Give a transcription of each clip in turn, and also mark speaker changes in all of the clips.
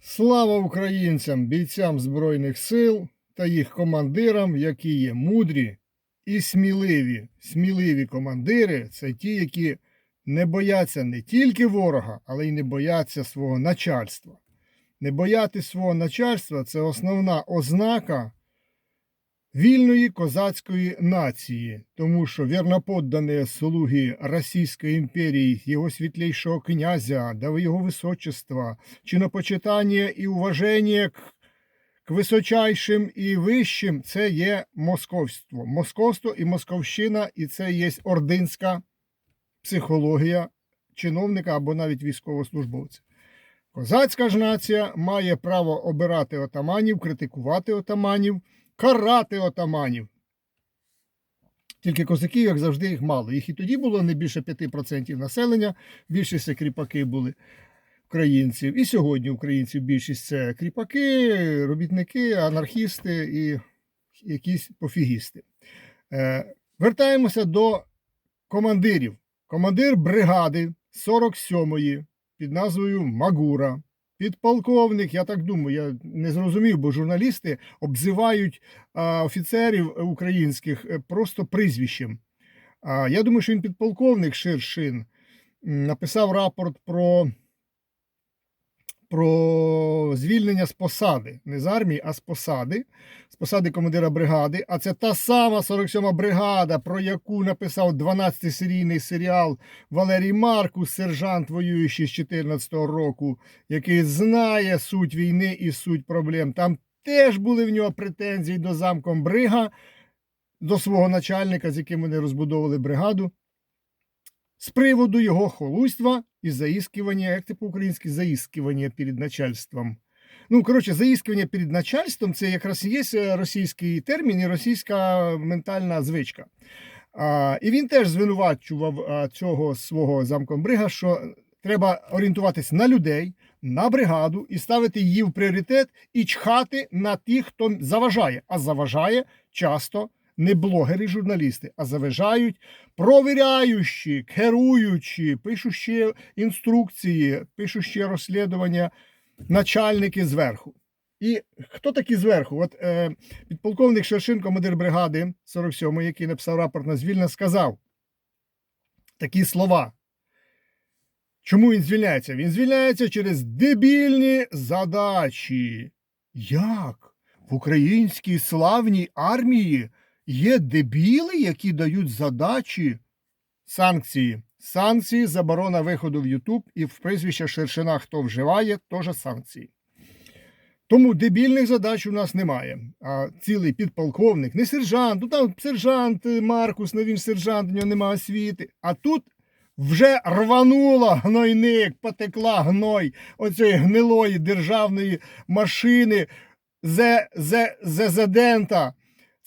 Speaker 1: Слава українцям, бійцям Збройних сил та їх командирам, які є мудрі і сміливі. Сміливі командири це ті, які не бояться не тільки ворога, але й не бояться свого начальства. Не бояти свого начальства це основна ознака вільної козацької нації, тому що вірноподдані слуги Російської імперії, його світлейшого князя, да його височества, чинопочитання і уваження к, к височайшим і вищим це є московство. Московство і московщина, і це є ординська психологія чиновника або навіть військовослужбовця. Козацька ж нація має право обирати отаманів, критикувати отаманів, карати отаманів. Тільки козаків, як завжди, їх мало. Їх і тоді було не більше 5% населення, більшість це кріпаки були українців. І сьогодні українців більшість це кріпаки, робітники, анархісти і якісь пофігісти. Е, вертаємося до командирів. Командир бригади 47-ї під назвою Магура. Підполковник, я так думаю, я не зрозумів, бо журналісти обзивають офіцерів українських е, просто прізвищем. Я думаю, що він підполковник Ширшин написав рапорт про, про звільнення з посади, не з армії, а з посади, з посади командира бригади. А це та сама 47-ма бригада, про яку написав 12-серійний серіал Валерій Маркус, сержант, воюючий з 14-го року, який знає суть війни і суть проблем. Там теж були в нього претензії до замком брига, до свого начальника, з яким вони розбудовували бригаду, з приводу його холуйства і заіскування, як це по-українськи, заіскування перед начальством. Ну, коротше, заіскування перед начальством це якраз і є російський термін і російська ментальна звичка. А, і він теж звинувачував цього свого замкомбрига, що треба орієнтуватись на людей, на бригаду і ставити її в пріоритет і чхати на тих, хто заважає. А заважає часто не блогери, журналісти, а заважають провіряючі, керуючі, пишучі інструкції, пишучі розслідування начальники зверху. І хто такі зверху? От е, підполковник Шершин, командир бригади 47 який написав рапорт на звільнення, сказав такі слова. Чому він звільняється? Він звільняється через дебільні задачі. Як? В українській славній армії є дебіли, які дають задачі санкції. Санкції, заборона виходу в Ютуб і в прізвище Шершина, хто вживає, теж санкції. Тому дебільних задач у нас немає. А цілий підполковник, не сержант, ну там сержант Маркус, не він сержант, у нього немає освіти. А тут вже рванула гнойник, потекла гной оцієї гнилої державної машини зезидента.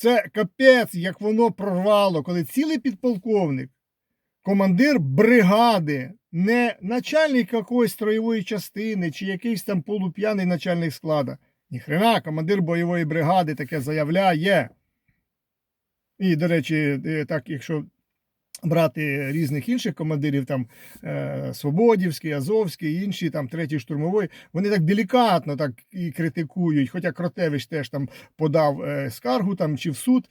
Speaker 1: Це капець, як воно прорвало, коли цілий підполковник командир бригади, не начальник якоїсь строєвої частини чи якийсь там полуп'яний начальник склада. Ніхрена, командир бойової бригади таке заявляє. І, до речі, е, так, якщо брати різних інших командирів, там е, Свободівський, Азовський, інші, там третій штурмовий, вони так делікатно так і критикують. Хоча Кротевич теж там подав е, скаргу там чи в суд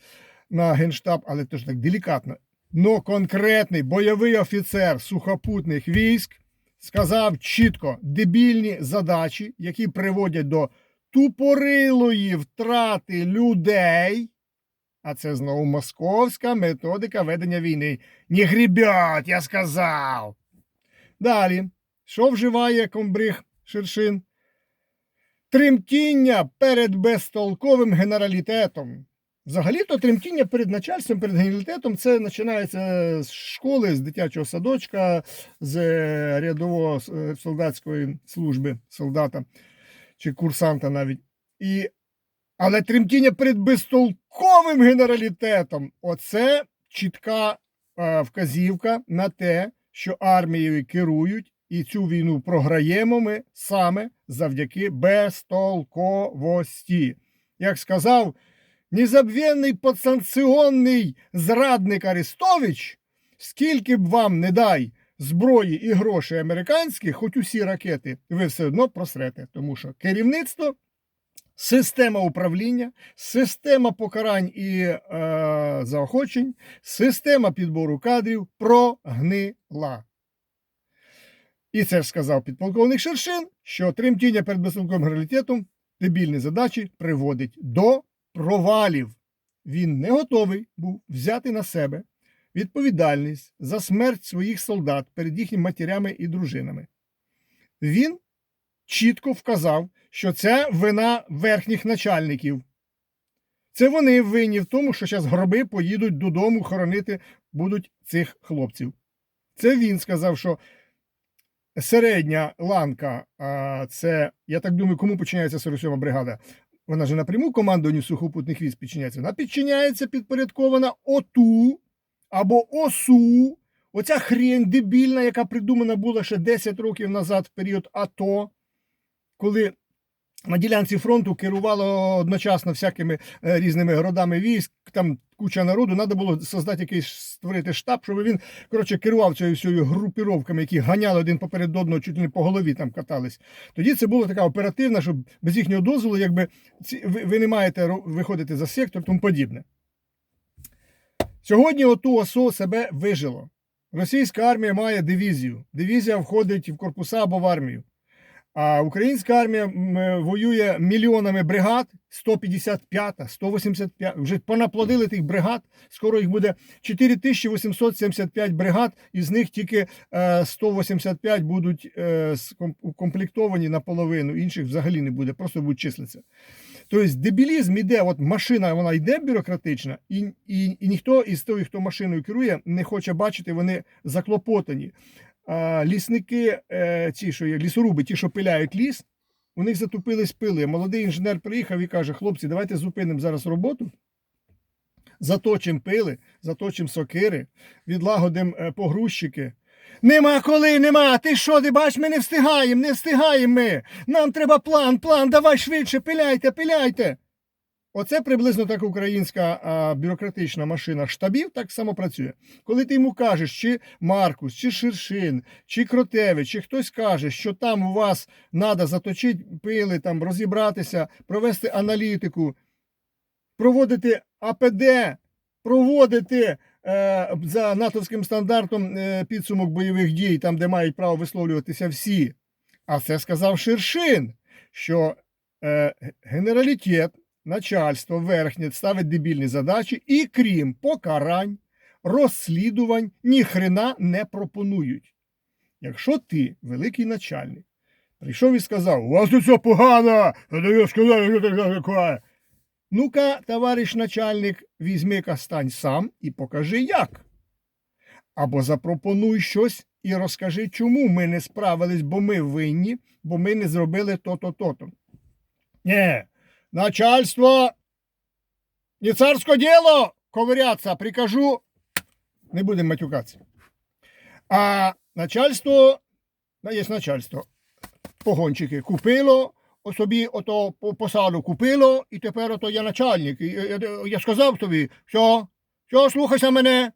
Speaker 1: на генштаб, але теж так делікатно. Но конкретний бойовий офіцер сухопутних військ сказав чітко дебільні задачі, які приводять до тупорилої втрати людей. А це знову московська методика ведення війни. Не грібят, я сказав. Далі, що вживає комбриг Шершин? Тремтіння перед безтолковим генералітетом. Взагалі-то тремтіння перед начальством, перед генералітетом це починається з школи, з дитячого садочка, з рядового е, солдатської служби солдата чи курсанта навіть. І... Але тремтіння перед безтолковим генералітетом оце чітка е, вказівка на те, що армією керують, і цю війну програємо ми саме завдяки безтолковості. Як сказав незабвенний подсанкціонний зрадник Арестович, скільки б вам не дай зброї і грошей американських, хоч усі ракети, ви все одно просрете, тому що керівництво, система управління, система покарань і е, заохочень, система підбору кадрів прогнила. І це ж сказав підполковник Шершин, що тремтіння перед безсилковим генералітетом дебільні задачі приводить до провалів. Він не готовий був взяти на себе відповідальність за смерть своїх солдат перед їхніми матерями і дружинами. Він чітко вказав, що це вина верхніх начальників. Це вони винні в тому, що зараз гроби поїдуть додому хоронити будуть цих хлопців. Це він сказав, що середня ланка, а це, я так думаю, кому підчиняється 47 бригада. Вона ж напряму командуванню сухопутних військ підчиняється. Вона підчиняється підпорядкована ОТУ або ОСУ. Оця хрень дебільна, яка придумана була ще 10 років назад, в період АТО, коли на ділянці фронту керувало одночасно всякими е, різними родами військ, там куча народу, треба було создати якийсь створити штаб, щоб він коротше, керував цією всією групіровками, які ганяли один поперед одного, чуть не по голові там катались. Тоді це була така оперативна, щоб без їхнього дозволу, якби ці, ви, ви не маєте виходити за сектор, тому подібне. Сьогодні ОТУ ОСО себе вижило. Російська армія має дивізію. Дивізія входить в корпуса або в армію. А українська армія е, воює мільйонами бригад, 155, 185, вже понаплодили тих бригад, скоро їх буде 4875 бригад, із них тільки е, 185 будуть е, укомплектовані наполовину, інших взагалі не буде, просто будуть числитися. Тобто дебілізм іде, от машина вона йде бюрократична, і, і, і ніхто із тих, хто машиною керує, не хоче бачити, вони заклопотані. Лісники, е, ці, що є, лісоруби, ті, що пиляють ліс, у них затупились пили. Молодий інженер приїхав і каже: хлопці, давайте зупинимо зараз роботу. Заточимо пили, заточимо сокири, відлагодимо е, погрузчики. Нема коли, нема. Ти що, ти бач, ми не встигаємо, не встигаємо ми. Нам треба план, план, давай швидше, пиляйте, пиляйте. Оце приблизно так українська а, бюрократична машина штабів так само працює. Коли ти йому кажеш, чи Маркус, чи Ширшин, чи Кротевич, чи хтось каже, що там у вас треба заточити пили, там розібратися, провести аналітику, проводити АПД, проводити е, за натовським стандартом е, підсумок бойових дій, там, де мають право висловлюватися всі. А це сказав Ширшин, що е, генералітет начальство верхнє ставить дебільні задачі і крім покарань, розслідувань, ніхрена не пропонують. Якщо ти, великий начальник, прийшов і сказав, у вас тут все погано, я сказав, що таке. Ну-ка, товариш начальник, візьми-ка стань сам і покажи як. Або запропонуй щось і розкажи, чому ми не справились, бо ми винні, бо ми не зробили то-то, то-то. Начальство, не царське діло ковиряться, прикажу, не будемо матюкатися. А начальство, ну, є начальство, погончики, купило собі ото посаду купило, і тепер ото я начальник. Я, сказав тобі, що, що, слухайся мене.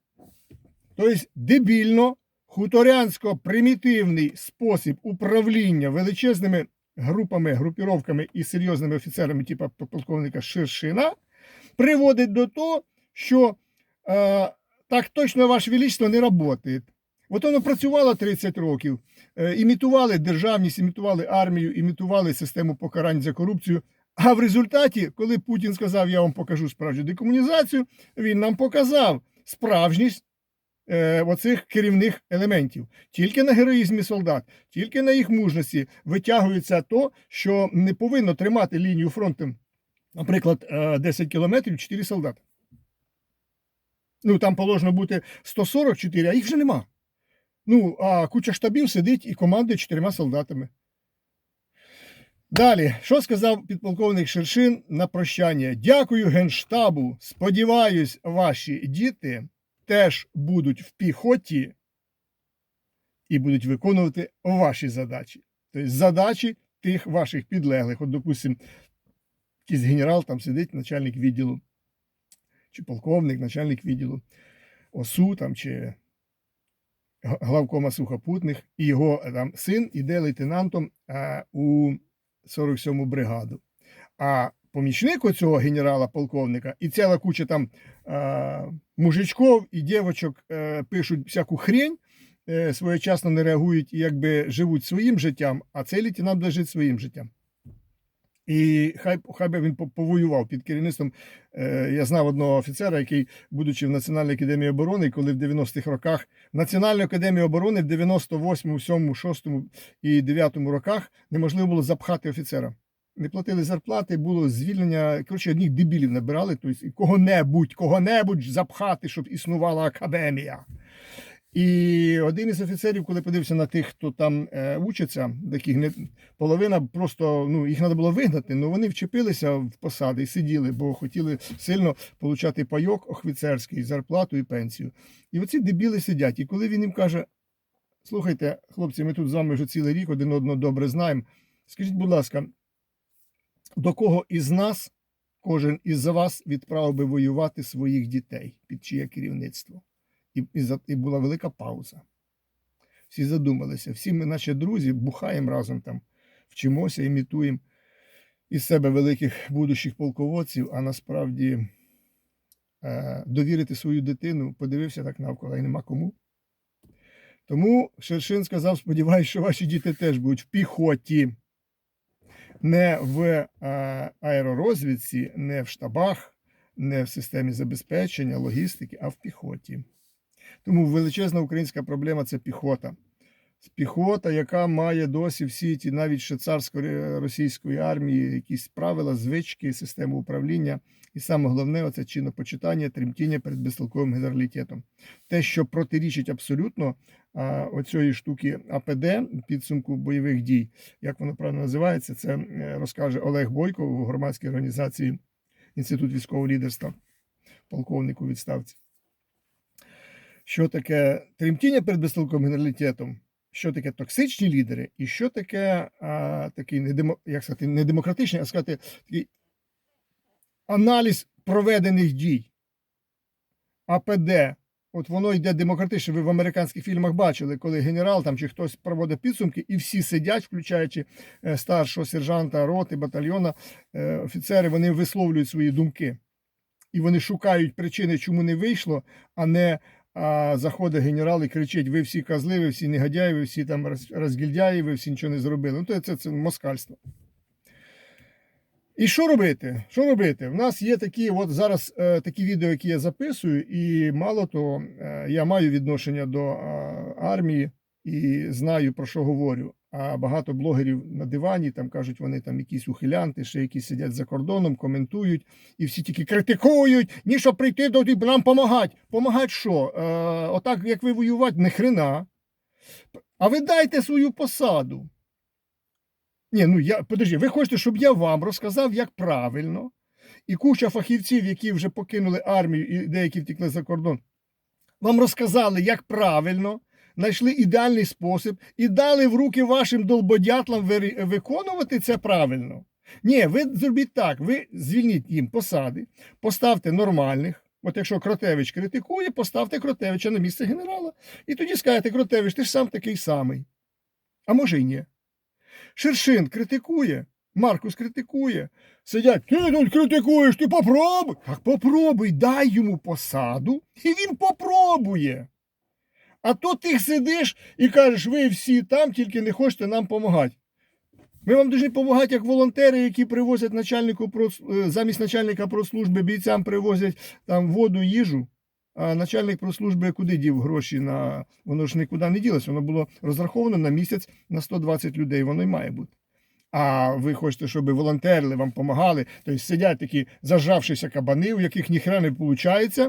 Speaker 1: Тобто дебільно, хуторянсько примітивний спосіб управління величезними групами, групіровками і серйозними офіцерами, типу полковника Ширшина, приводить до того, що е, так точно ваше величество не працює. От воно працювало 30 років, е, імітували державність, імітували армію, імітували систему покарань за корупцію. А в результаті, коли Путін сказав, я вам покажу справжню декомунізацію, він нам показав справжність е, оцих керівних елементів. Тільки на героїзмі солдат, тільки на їх мужності витягується то, що не повинно тримати лінію фронту, наприклад, е, 10 кілометрів 4 солдати. Ну, там положено бути 144, а їх вже нема. Ну, а куча штабів сидить і командує чотирма солдатами. Далі, що сказав підполковник Шершин на прощання? Дякую Генштабу. Сподіваюсь, ваші діти теж будуть в піхоті і будуть виконувати ваші задачі. Тобто задачі тих ваших підлеглих. От, допустим, якийсь генерал там сидить, начальник відділу, чи полковник, начальник відділу ОСУ там, чи главкома сухопутних, і його е, там син іде лейтенантом е, у 47-му бригаду. А помічник оцього генерала полковника і ціла куча там е, мужичков і дівочок е, пишуть всяку хрень, е, своєчасно не реагують і якби живуть своїм життям, а цей лейтенант буде своїм життям. І хай, хай би він повоював під керівництвом. Е, я знав одного офіцера, який, будучи в Національній академії оборони, коли в 90-х роках Національну академію оборони в 98-му, 7-му, 6-му і 9-му роках неможливо було запхати офіцера. Не платили зарплати, було звільнення. Коротше, одних дебілів набирали, тобто кого-небудь, кого-небудь запхати, щоб існувала академія. І один із офіцерів, коли подивився на тих, хто там е, учиться, таких не половина просто ну їх треба було вигнати, але вони вчепилися в посади і сиділи, бо хотіли сильно отримати пайок офіцерський, зарплату і пенсію. І оці дебіли сидять. І коли він їм каже: слухайте, хлопці, ми тут з вами вже цілий рік один одного добре знаємо. Скажіть, будь ласка, до кого із нас кожен із вас відправив би воювати своїх дітей під чиє керівництво? І, і, і була велика пауза. Всі задумалися, всі ми, наші друзі, бухаємо разом там, вчимося, імітуємо із себе великих будущих полководців, а насправді е, довірити свою дитину, подивився так навколо і нема кому. Тому Шершин сказав: сподіваюся, що ваші діти теж будуть в піхоті, не в е, аеророзвідці, не в штабах, не в системі забезпечення, логістики, а в піхоті. Тому величезна українська проблема це піхота. Піхота, яка має досі всі ті навіть ще царсько-російської армії, якісь правила, звички, систему управління. І саме головне це чинопочитання, тремтіння перед безтолковим генералітетом. Те, що протирічить абсолютно оцієї штуки АПД підсумку бойових дій, як воно правильно називається, це е, розкаже Олег Бойко у громадській організації Інститут військового лідерства, полковник у відставці що таке тремтіння перед безтолковим генералітетом, що таке токсичні лідери, і що таке а, такий недемо, як сказати, не демократичний, а сказати, такий аналіз проведених дій. АПД. От воно йде демократично. Ви в американських фільмах бачили, коли генерал там чи хтось проводить підсумки, і всі сидять, включаючи е, старшого сержанта, роти, батальйона, е, офіцери, вони висловлюють свої думки. І вони шукають причини, чому не вийшло, а не а заходить генерал і кричить: ви всі козли, ви всі негодяї, ви всі там роз- розгільдяї, ви всі нічого не зробили. Ну, то це, це москальство. І що робити? Що робити? У нас є такі, от зараз е, такі відео, які я записую, і мало того, е, я маю відношення до е, армії і знаю про що говорю. А багато блогерів на дивані там кажуть, вони там якісь ухилянти, ще якісь сидять за кордоном, коментують, і всі тільки критикують, ні, щоб прийти до нам помагати. Помагати що? Е, отак, як ви воювати, не хрена. А ви дайте свою посаду. Ні, ну я подожди, ви хочете, щоб я вам розказав, як правильно, і куча фахівців, які вже покинули армію і деякі втекли за кордон, вам розказали, як правильно, знайшли ідеальний спосіб і дали в руки вашим долбодятлам виконувати це правильно. Ні, ви зробіть так: ви звільніть їм посади, поставте нормальних. От якщо Кротевич критикує, поставте Кротевича на місце генерала. І тоді скажете, Кротевич, ти ж сам такий самий. А може й ні. Шершин критикує, Маркус критикує. Сидять, ти тут критикуєш, ти попробуй. Так попробуй, дай йому посаду, і він попробує. А то ти сидиш і кажеш, ви всі там, тільки не хочете нам допомагати. Ми вам дуже допомагати як волонтери, які привозять начальнику е, замість начальника прослужби бійцям привозять там воду, їжу. А начальник прослужби куди дів гроші на воно ж нікуди не ділося. Воно було розраховано на місяць на 120 людей. Воно й має бути. А ви хочете, щоб волонтерили вам допомагали, тобто сидять такі зажавшися кабани, у яких ніхера не виходить,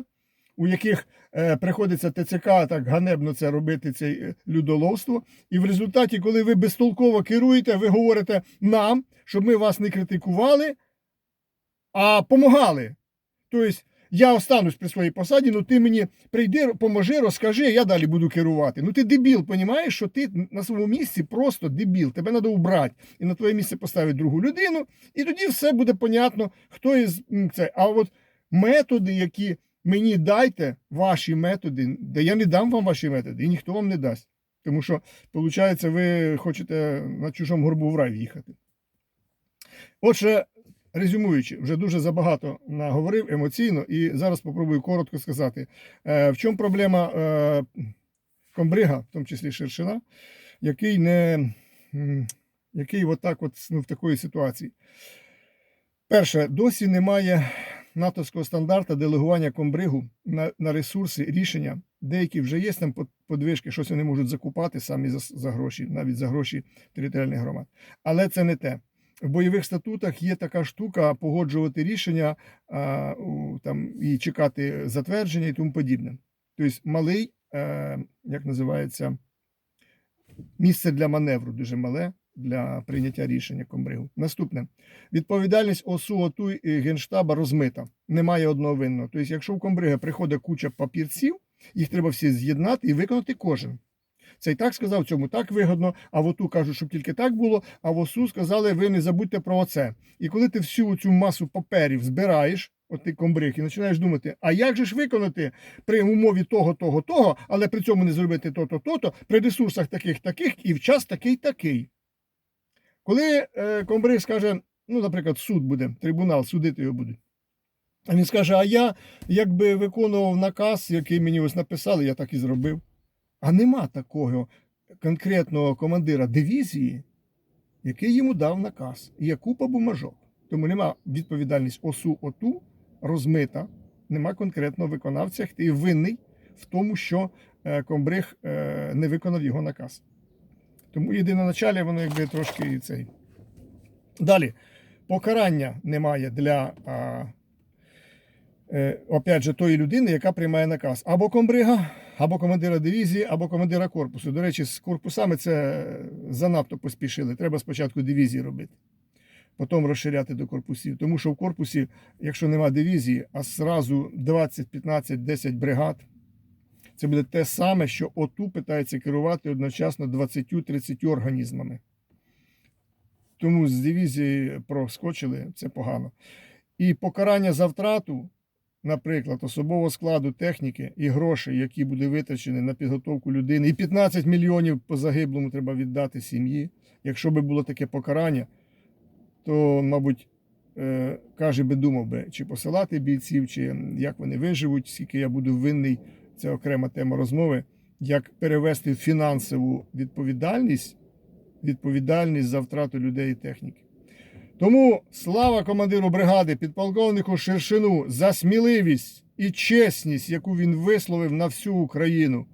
Speaker 1: у яких е, приходиться ТЦК так ганебно це робити, це е, людоловство. І в результаті, коли ви безтолково керуєте, ви говорите нам, щоб ми вас не критикували, а помагали. Тобто, я останусь при своїй посаді, ну ти мені прийди, поможи, розкажи, я далі буду керувати. Ну ти дебіл, розумієш, що ти на своєму місці просто дебіл. Тебе треба убрати і на твоє місце поставити другу людину, і тоді все буде понятно, хто із це. А от методи, які Мені дайте ваші методи, де я не дам вам ваші методи, і ніхто вам не дасть. Тому що, виходить, ви хочете на чужому горбу в рай в'їхати. Отже, резюмуючи, вже дуже забагато наговорив емоційно, і зараз спробую коротко сказати, е, в чому проблема е, комбрига, в тому числі ширшина, який не який отак от, ну, в такої ситуації. Перше, досі немає натовського стандарту делегування комбригу на, на ресурси рішення. Деякі вже є там подвижки, щось вони можуть закупати самі за, за гроші, навіть за гроші територіальних громад. Але це не те. В бойових статутах є така штука погоджувати рішення а, у, там, і чекати затвердження і тому подібне. Тобто малий, е, як називається, місце для маневру дуже мале для прийняття рішення комбригу. Наступне відповідальність ОСУ ОТУ і Генштаба розмита. Немає одного винного. Тобто, якщо в комбрига приходить куча папірців, їх треба всі з'єднати і виконати кожен. Цей так сказав, цьому так вигодно, а в ОТУ кажуть, щоб тільки так було, а в ОСУ сказали, ви не забудьте про оце. І коли ти всю цю масу паперів збираєш, от ти комбриг, і починаєш думати, а як же ж виконати при умові того, того, того, але при цьому не зробити то-то, то-то, при ресурсах таких, таких і в час такий, такий. Коли е, комбриг скаже, ну, наприклад, суд буде, трибунал, судити його будуть. А він скаже: а я якби виконував наказ, який мені ось написали, я так і зробив. А нема такого конкретного командира дивізії, який йому дав наказ. Є купа бумажок. Тому нема відповідальність ОСУ ОТУ розмита, нема конкретного виконавця, ти винний в тому, що е, комбриг е, не виконав його наказ. Тому єдиноначалі воно якби трошки і цей. Далі. Покарання немає для а, е, опять же, тої людини, яка приймає наказ. Або комбрига, або командира дивізії, або командира корпусу. До речі, з корпусами це занадто поспішили. Треба спочатку дивізії робити, потім розширяти до корпусів. Тому що в корпусі, якщо нема дивізії, а зразу 20, 15, 10 бригад, це буде те саме, що ОТУ питається керувати одночасно 20-30 організмами. Тому з дивізії проскочили, це погано. І покарання за втрату, наприклад, особового складу техніки і грошей, які буде витрачені на підготовку людини, і 15 мільйонів по загиблому треба віддати сім'ї. Якщо би було таке покарання, то, мабуть, е, каже би думав би, чи посилати бійців, чи як вони виживуть, скільки я буду винний, це окрема тема розмови, як перевести фінансову відповідальність, відповідальність за втрату людей і техніки. Тому слава командиру бригади, підполковнику Шершину за сміливість і чесність, яку він висловив на всю Україну.